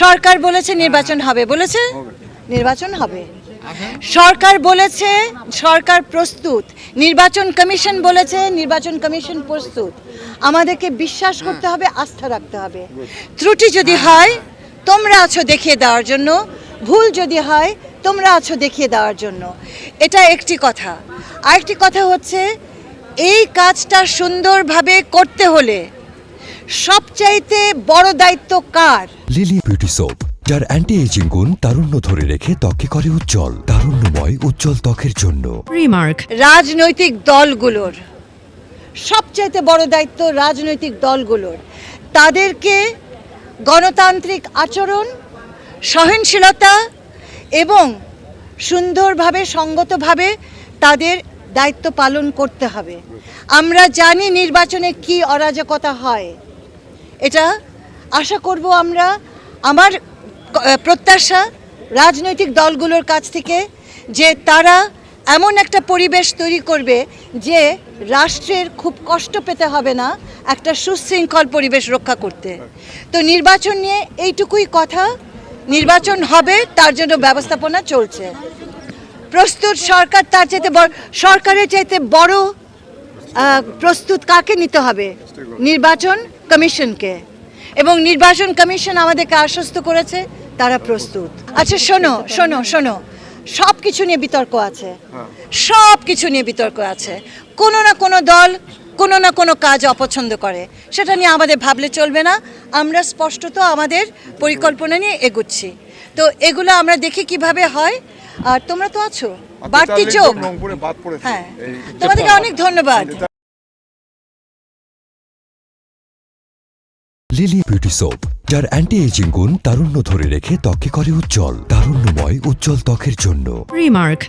সরকার বলেছে নির্বাচন হবে, বলেছে? নির্বাচন হবে। সরকার বলেছে, সরকার প্রস্তুত। নির্বাচন কমিশন বলেছে, নির্বাচন কমিশন প্রস্তুত। আমাদেরকে বিশ্বাস করতে হবে, আস্থা রাখতে হবে। ত্রুটি যদি হয়, তোমরা আছো দেখিয়ে দেওয়ার জন্য। ভুল যদি হয়, তোমরা আছো দেখিয়ে দেওয়ার জন্য। এটা একটি কথা। আরেকটি কথা হচ্ছে, এই কাজটা সুন্দরভাবে করতে হলে সবচাইতে বড় দায়িত্ব কার? লিলি বিউটি সোপ যার অ্যান্টি এজিং গুণ তারুণ্য ধরে রেখে ত্বকে করে উজ্জ্বল তারুণ্যময় উজ্জ্বল ত্বকের জন্য। Remark. রাজনৈতিক দলগুলোর সবচাইতে বড় দায়িত্ব রাজনৈতিক দলগুলোর। তাদেরকে গণতান্ত্রিক আচরণ সহনশীলতা এবং সুন্দরভাবে সঙ্গতভাবে তাদের দায়িত্ব পালন করতে হবে। আমরা জানি নির্বাচনে কি অরাজকতা হয়। এটা আশা করব আমরা আমার প্রত্যাশা রাজনৈতিক দলগুলোর কাছ থেকে যে তারা এমন একটা পরিবেশ তৈরি করবে যে রাষ্ট্রের খুব কষ্ট পেতে হবে না একটা সুশৃঙ্খল পরিবেশ রক্ষা করতে। তো নির্বাচন নিয়ে এইটুকুই কথা, নির্বাচন হবে, তার জন্য ব্যবস্থাপনা চলছে। প্রস্তুত সরকার তার চাইতে সরকারের চাইতে বড় প্রস্তুত কাকে নিতে হবে? নির্বাচন কমিশনকে। এবং নির্বাচন কমিশন আমাদেরকে আশ্বস্ত করেছে, তারা প্রস্তুত। আচ্ছা শোনো শোনো শোনো। সব কিছু নিয়ে বিতর্ক আছে। সব কিছু নিয়ে বিতর্ক আছে। কোনো না কোনো দল, কোনো না কোনো কাজ অপছন্দ করে। সেটা নিয়ে আমাদের ভাবলে চলবে না। আমরা স্পষ্টত আমাদের পরিকল্পনা নিয়ে এগুচ্ছি। তো এগুলো আমরা দেখি কীভাবে হয়। আর তোমরা তো আছো। বাড়তি চোখ রংপুরে বাদ পড়েছে। হ্যাঁ। তোমাদেরকে অনেক ধন্যবাদ। লিলি বিউটি সোপ যার অ্যান্টি এজিং গুণ তারুণ্য ধরে রেখে ত্বকে করে উজ্জ্বল তারুণ্যময় উজ্জ্বল ত্বকের জন্য। Remark.